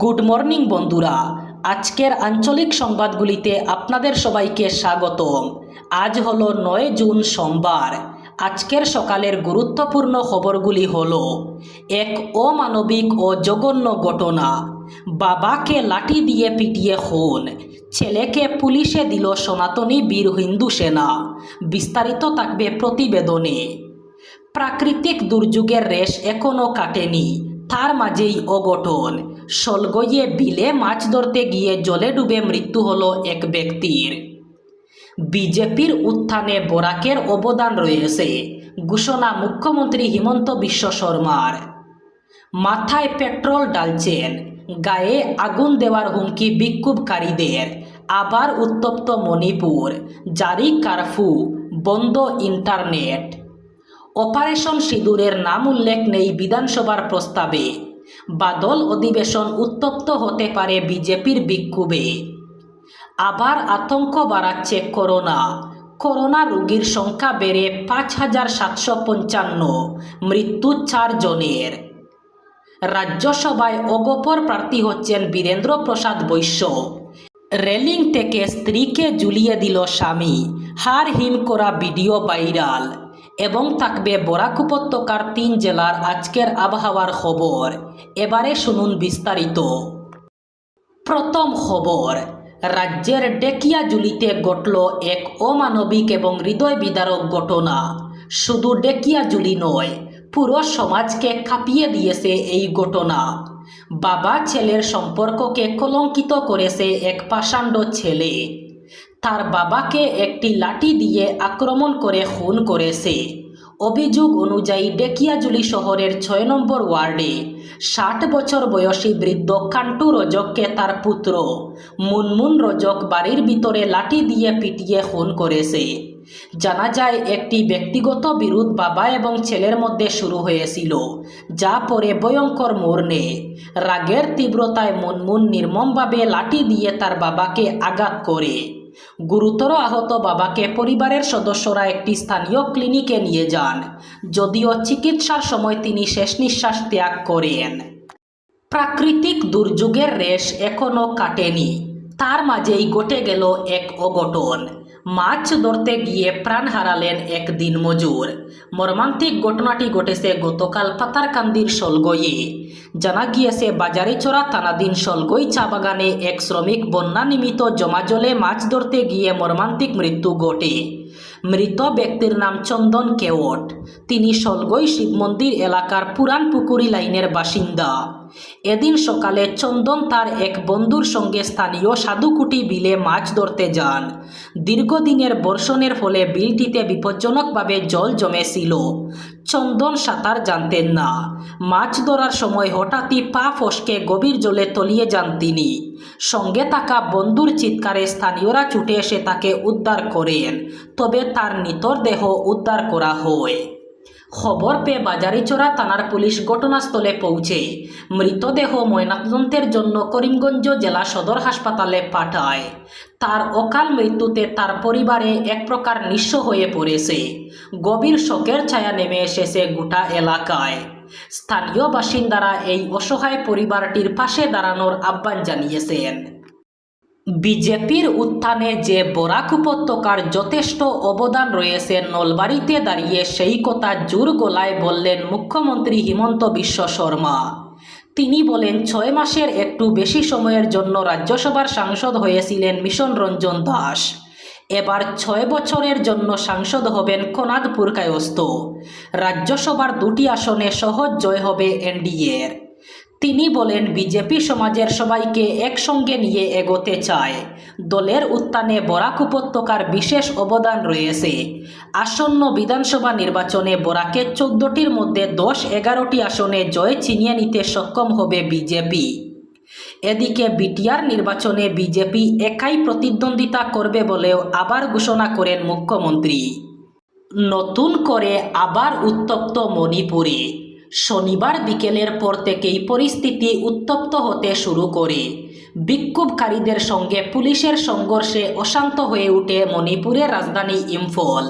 Good morning বন্ধুরা। আজকের আঞ্চলিক সংবাদগুলিতে আপনাদের সবাইকে স্বাগতম। আজ হলো নয় জুন সোমবার। আজকের সকালের গুরুত্বপূর্ণ খবরগুলি হল, এক অমানবিক ও জঘন্য ঘটনা, বাবাকে লাঠি দিয়ে পিটিয়ে খুন, ছেলেকে পুলিশে দিল সনাতনী বীর হিন্দু সেনা, বিস্তারিত থাকবে প্রতিবেদনে। প্রাকৃতিক দুর্যোগের রেশ এখনও কাটেনি, তার মাঝেই অঘটন। সলগইয়ে বিলে মাছ ধরতে গিয়ে জলে ডুবে মৃত্যু হলো এক ব্যক্তির। বিজেপির উত্থানে বরাকের অবদান রয়েছে, ঘোষণা মুখ্যমন্ত্রী হিমন্ত বিশ্ব শর্মার। মাথায় পেট্রোল ডালছেন, গায়ে আগুন দেওয়ার হুমকি বিক্ষোভকারীদের। আবার উত্তপ্ত মণিপুর, জারি কারফু, বন্ধ ইন্টারনেট। অপারেশন সিঁদুরের নাম উল্লেখ নেই বিধানসভার প্রস্তাবে। বাদল অধিবেশন উত্তপ্ত হতে পারে বিজেপির বিক্ষোভে। আবার আতঙ্ক বাড়াচ্ছে করোনা। করোনা রোগীর সংখ্যা বেড়ে পাঁচ হাজার সাতশো পঞ্চান্ন, মৃত্যু চার জনের রাজ্যসভায় অগপর প্রার্থী হচ্ছেন বীরেন্দ্র প্রসাদ বৈশ্য। রেলিং থেকে স্ত্রীকে ঝুলিয়ে দিল স্বামী। হার হিম করা ভিডিও ভাইরাল। এবং থাকবে বরাক উপত্যকার তিন জেলার আজকের আবহাওয়ার খবর। এবারে শুনুন বিস্তারিত। প্রথম খবর, রাজ্যের ডেকিয়াজুলিতে ঘটল এক অমানবিক এবং হৃদয় বিদারক ঘটনা। শুধু ডেকিয়াজুলি নয়, পুরো সমাজকে কাঁপিয়ে দিয়েছে এই ঘটনা। বাবা ছেলের সম্পর্ককে কলঙ্কিত করেছে এক পাষাণ্ড ছেলে। তার বাবাকে একটি লাঠি দিয়ে আক্রমণ করে খুন করেছে। অভিযোগ অনুযায়ী ডেকিয়াজুলি শহরের ছয় নম্বর ওয়ার্ডে ষাট বছর বয়সী বৃদ্ধ কান্টু রজককে তার পুত্র মুনমুন রজক বাড়ির ভিতরে লাঠি দিয়ে পিটিয়ে খুন করেছে। জানা যায়, একটি ব্যক্তিগত বিরোধ বাবা এবং ছেলের মধ্যে শুরু হয়েছিল, যা পরে ভয়ঙ্কর মোড় রাগের তীব্রতায় মুনমুন নির্মমভাবে লাঠি দিয়ে তার বাবাকে আঘাত করে। গুরুতর আহত বাবাকে পরিবারের সদস্যরা একটি স্থানীয় ক্লিনিকে নিয়ে যান। যদিও চিকিৎসার সময় তিনি শেষ নিঃশ্বাস ত্যাগ করেন। প্রাকৃতিক দুর্যোগের রেশ এখনও কাটেনি। তার মাঝেই ঘটে গেল এক অঘটন। মাছ ধরতে গিয়ে প্রাণ হারালেন এক দিনমজুর মর্মান্তিক ঘটনাটি ঘটেছে গতকাল পাতারকান্দির সলগইয়ে জানা গিয়েছে বাজারে চড়া তানাদিন সলগই চা বাগানে এক শ্রমিক বন্যা নিমিত জমা জলে মাছ ধরতে গিয়ে মর্মান্তিক মৃত্যু ঘটে। মৃত ব্যক্তির নাম চন্দন কেওট। তিনি সলগই শিব মন্দির এলাকার পুরান পুকুরি লাইনের বাসিন্দা। এদিন সকালে চন্দন তার এক বন্ধুর সঙ্গে স্থানীয় সাধুকুটি বিলে মাছ ধরতে যান। দীর্ঘদিনের বর্ষণের ফলে বিলটিতে বিপজ্জনকভাবে জল জমেছিল। চন্দন সাঁতার জানতেন না। মাছ ধরার সময় হঠাৎই পা ফসকে গভীর জলে তলিয়ে যান তিনি। সঙ্গে থাকা বন্ধুর চিৎকারে স্থানীয়রা ছুটে এসে তাকে উদ্ধার করেন। তবে তার নিতর দেহ উদ্ধার করা হয়। খবর পেয়ে বাজারিচড়া থানার পুলিশ ঘটনাস্থলে পৌঁছে। মৃতদেহ ময়নাতদন্তের জন্য করিমগঞ্জ জেলা সদর হাসপাতালে পাঠায়। তার অকাল মৃত্যুতে তার পরিবারে এক প্রকার নিঃস্ব হয়ে পড়েছে। গভীর শোকের ছায়া নেমে এসেছে গোটা এলাকায়। স্থানীয় বাসিন্দারা এই অসহায় পরিবারটির পাশে দাঁড়ানোর আহ্বান জানিয়েছেন। বিজেপির উত্থানে যে বরাক উপত্যকার যথেষ্ট অবদান রয়েছে, নলবাড়িতে দাঁড়িয়ে সেই কথা জোর গলায় বললেন মুখ্যমন্ত্রী হিমন্ত বিশ্ব শর্মা। তিনি বলেন, ছয় মাসের একটু বেশি সময়ের জন্য রাজ্যসভার সাংসদ হয়েছিলেন মিশন রঞ্জন দাস। এবার ছয় বছরের জন্য সাংসদ হবেন কোনাদপুর কায়স্থ। রাজ্যসভার দুটি আসনে সহজ জয় হবে এনডিএর। তিনি বলেন, বিজেপি সমাজের সবাইকে একসঙ্গে নিয়ে এগোতে চায়। দলের উত্থানে বরাক উপত্যকার বিশেষ অবদান রয়েছে। আসন্ন বিধানসভা নির্বাচনে বরাকের চোদ্দটির মধ্যে দশ, এগারোটি আসনে জয় ছিনিয়ে নিতে সক্ষম হবে বিজেপি। এদিকে বিটিআর নির্বাচনে বিজেপি একাই প্রতিদ্বন্দ্বিতা করবে বলেও আবার ঘোষণা করেন মুখ্যমন্ত্রী। নতুন করে আবার উত্তপ্ত মণিপুরে। শনিবার বিকেলের পর থেকেই পরিস্থিতি উত্তপ্ত হতে শুরু করে। বিক্ষোভকারীদের সঙ্গে পুলিশের সংঘর্ষে অশান্ত হয়ে ওঠে মণিপুরের রাজধানী ইম্ফল।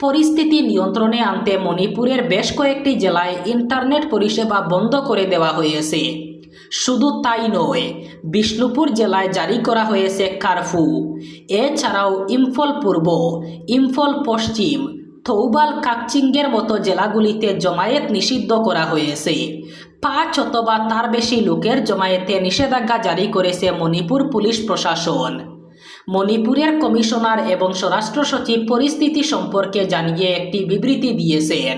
পরিস্থিতি নিয়ন্ত্রণে আনতে মণিপুরের বেশ কয়েকটি জেলায় ইন্টারনেট পরিষেবা বন্ধ করে দেওয়া হয়েছে। শুধু তাই নয়, বিষ্ণুপুর জেলায় জারি করা হয়েছে কারফু। এছাড়াও ইম্ফল পূর্ব, ইম্ফল পশ্চিম থৌবাল কাকচিঙ্গের মতো জেলাগুলিতে জমায়েত নিষিদ্ধ করা হয়েছে। পাঁচ অথবা তার বেশি লোকের জমায়েতে নিষেধাজ্ঞা জারি করেছে মণিপুর পুলিশ প্রশাসন। মণিপুরের কমিশনার এবং স্বরাষ্ট্র সচিব পরিস্থিতি সম্পর্কে জানিয়ে একটি বিবৃতি দিয়েছেন।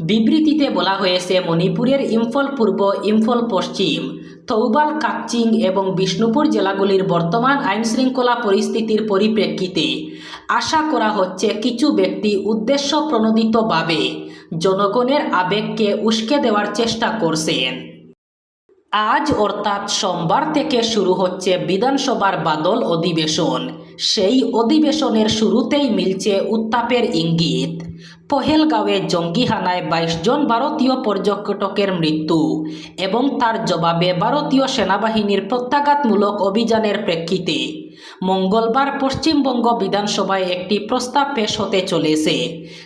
বিবৃতিতে বলা হয়েছে, মণিপুরের ইম্ফল পূর্ব, ইম্ফল পশ্চিম, থৌবাল, কাকচিং এবং বিষ্ণুপুর জেলাগুলির বর্তমান আইনশৃঙ্খলা পরিস্থিতির পরিপ্রেক্ষিতে আশা করা হচ্ছে কিছু ব্যক্তি উদ্দেশ্য প্রণোদিতভাবে জনগণের আবেগকে উস্কে দেওয়ার চেষ্টা করছেন। আজ অর্থাৎ সোমবার থেকে শুরু হচ্ছে বিধানসভার বাদল অধিবেশন। সেই অধিবেশনের শুরুতেই মিলছে উত্তাপের ইঙ্গিত। পহেলগাঁওয়ে জঙ্গি হানায় বাইশ জন ভারতীয় পর্যটকের মৃত্যু এবং তার জবাবে ভারতীয় সেনাবাহিনীর প্রত্যাঘাতমূলক অভিযানের প্রেক্ষিতে মঙ্গলবার পশ্চিমবঙ্গ বিধানসভায় একটি প্রস্তাব পেশ হতে চলেছে।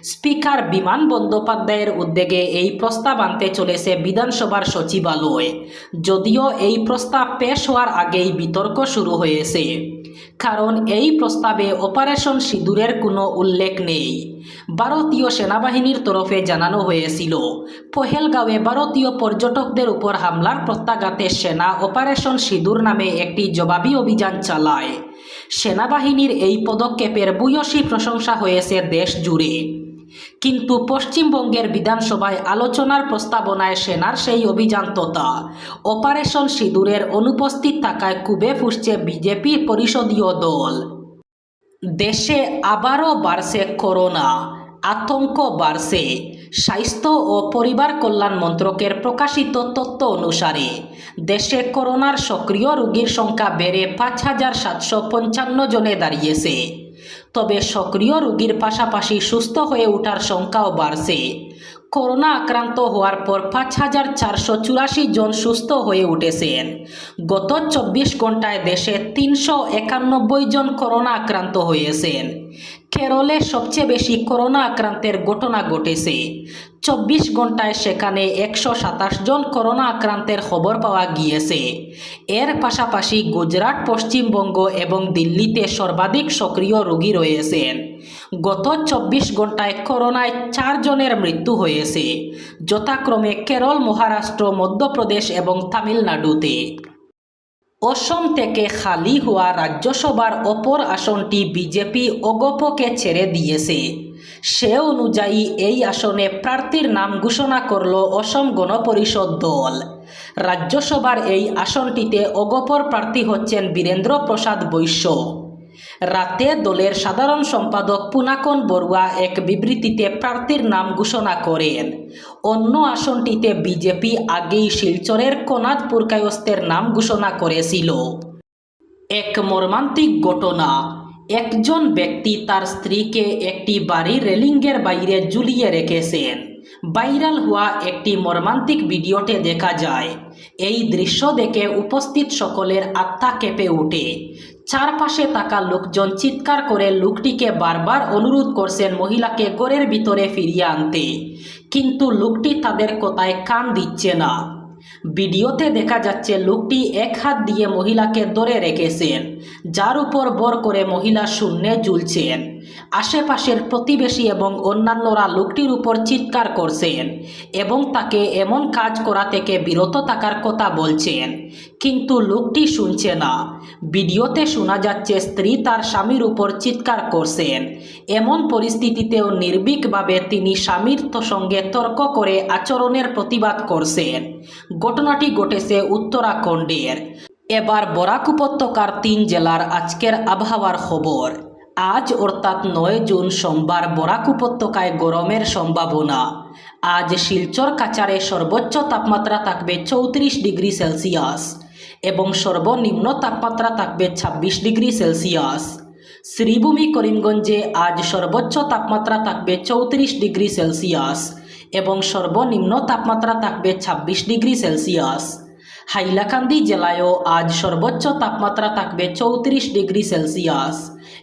স্পিকার বিমান বন্দ্যোপাধ্যায়ের উদ্যোগে এই প্রস্তাব আনতে চলেছে বিধানসভার সচিবালয়। যদিও এই প্রস্তাব পেশ হওয়ার আগেই বিতর্ক শুরু হয়েছে। কারণ এই প্রস্তাবে অপারেশন সিঁদুরের কোনো উল্লেখ নেই। ভারতীয় সেনাবাহিনীর তরফে জানানো হয়েছিল, পহেলগাঁওয়ে ভারতীয় পর্যটকদের উপর হামলার প্রত্যাঘাতে সেনা অপারেশন সিঁদুর নামে একটি জবাবি অভিযান চালায়। সেনাবাহিনীর এই পদক্ষেপের ভূয়সী প্রশংসা হয়েছে দেশ জুড়ে। কিন্তু পশ্চিমবঙ্গের বিধানসভায় আলোচনার প্রস্তাবনায় সেনার সেই অভিযান্ততা অপারেশন সিঁদুরের অনুপস্থিত থাকায় কুবে ফুসছে বিজেপি পরিষদীয় দল। দেশে আবারও বাড়ছে করোনা। আতঙ্ক বাড়ছে। স্বাস্থ্য ও পরিবার কল্যাণ মন্ত্রকের প্রকাশিত তথ্য অনুসারে, দেশে করোনার সক্রিয় রোগীর সংখ্যা বেড়ে পাঁচ হাজার সাতশো পঞ্চান্ন জনে দাঁড়িয়েছে। তবে সক্রিয় রোগীর পাশাপাশি সুস্থ হয়ে ওঠার সংখ্যাও বাড়ছে। করোনা আক্রান্ত হওয়ার পর পাঁচ হাজার চারশো চুরাশি জন সুস্থ হয়ে উঠেছেন। গত চব্বিশ ঘন্টায় দেশে তিনশো একানব্বই জন করোনা আক্রান্ত হয়েছেন। কেরলে সবচেয়ে বেশি করোনা আক্রান্তের ঘটনা ঘটেছে। চব্বিশ ঘন্টায় সেখানে একশো সাতাশ জন করোনা আক্রান্তের খবর পাওয়া গিয়েছে। এর পাশাপাশি গুজরাট, পশ্চিমবঙ্গ এবং দিল্লিতে সর্বাধিক সক্রিয় রোগী রয়েছেন। গত চব্বিশ ঘন্টায় করোনায় চারজনের মৃত্যু হয়েছে। যথাক্রমে কেরল, মহারাষ্ট্র, মধ্যপ্রদেশ এবং তামিলনাড়ুতে। অসম থেকে খালি হওয়া রাজ্যসভার অপর আসনটি বিজেপি অগপকে ছেড়ে দিয়েছে। সে অনুযায়ী এই আসনে প্রার্থীর নাম ঘোষণা করল অসম গণপরিষদ দল। রাজ্যসভার এই আসনটিতে অগপর প্রার্থী হচ্ছেন বীরেন্দ্র প্রসাদ বৈশ্য। রাতে দলের সাধারণ সম্পাদক পুনাকন বড়ুয়া এক বিবৃতিতে প্রার্থীর নাম ঘোষণা করেন। অন্য আসনটিতে বিজেপি আগেই শিলচরের কনাদ পুরকায়স্তের নাম ঘোষণা করেছিল। এক মর্মান্তিক ঘটনা। একজন ব্যক্তি তার স্ত্রীকে একটি বাড়ির রেলিংয়ের বাইরে ঝুলিয়ে রেখেছেন। ভাইরাল হওয়া একটি মর্মান্তিক ভিডিওতে দেখা যায়, এই দৃশ্য দেখে উপস্থিত সকলের আত্মা কেঁপে ওঠে। চারপাশে থাকা লোকজন চিৎকার করে লোকটিকে বারবার অনুরোধ করছেন মহিলাকে ঘরের ভিতরে ফিরিয়ে আনতে। কিন্তু লোকটি তাদের কথায় কান দিচ্ছে না। ভিডিওতে দেখা যাচ্ছে লোকটি এক হাত দিয়ে মহিলাকে ধরে রেখেছেন, যার উপর বর করে মহিলা শূন্যে ঝুলছেন। আশেপাশের প্রতিবেশী এবং অন্যান্যরা লোকটির উপর চিৎকার করছেন এবং তাকে এমন কাজ করা থেকে বিরত থাকার কথা বলছেন। কিন্তু লোকটি শুনছে না। ভিডিওতে শোনা যাচ্ছে, স্ত্রী তার স্বামীর উপর চিৎকার করছেন। এমন পরিস্থিতিতেও নির্ভীকভাবে তিনি স্বামীর সঙ্গে তর্ক করে আচরণের প্রতিবাদ করছেন। ঘটনাটি ঘটেছে উত্তরাখণ্ডের। এবার বরাক উপত্যকার তিন জেলার আজকের আবহাওয়ার খবর। আজ অর্থাৎ নয় জুন সোমবার বরাক উপত্যকায় গরমের সম্ভাবনা। আজ শিলচর কাচারে সর্বোচ্চ তাপমাত্রা থাকবে চৌত্রিশ ডিগ্রি সেলসিয়াস এবং সর্বনিম্ন তাপমাত্রা থাকবে ছাব্বিশ ডিগ্রি সেলসিয়াস। শ্রীভূমি, করিমগঞ্জে আজ সর্বোচ্চ তাপমাত্রা থাকবে চৌত্রিশ ডিগ্রি সেলসিয়াস এবং সর্বনিম্ন তাপমাত্রা থাকবে ছাব্বিশ ডিগ্রি সেলসিয়াস। হাইলাকান্দি জেলায়ও আজ সর্বোচ্চ তাপমাত্রা থাকবে চৌত্রিশ ডিগ্রি সেলসিয়াস।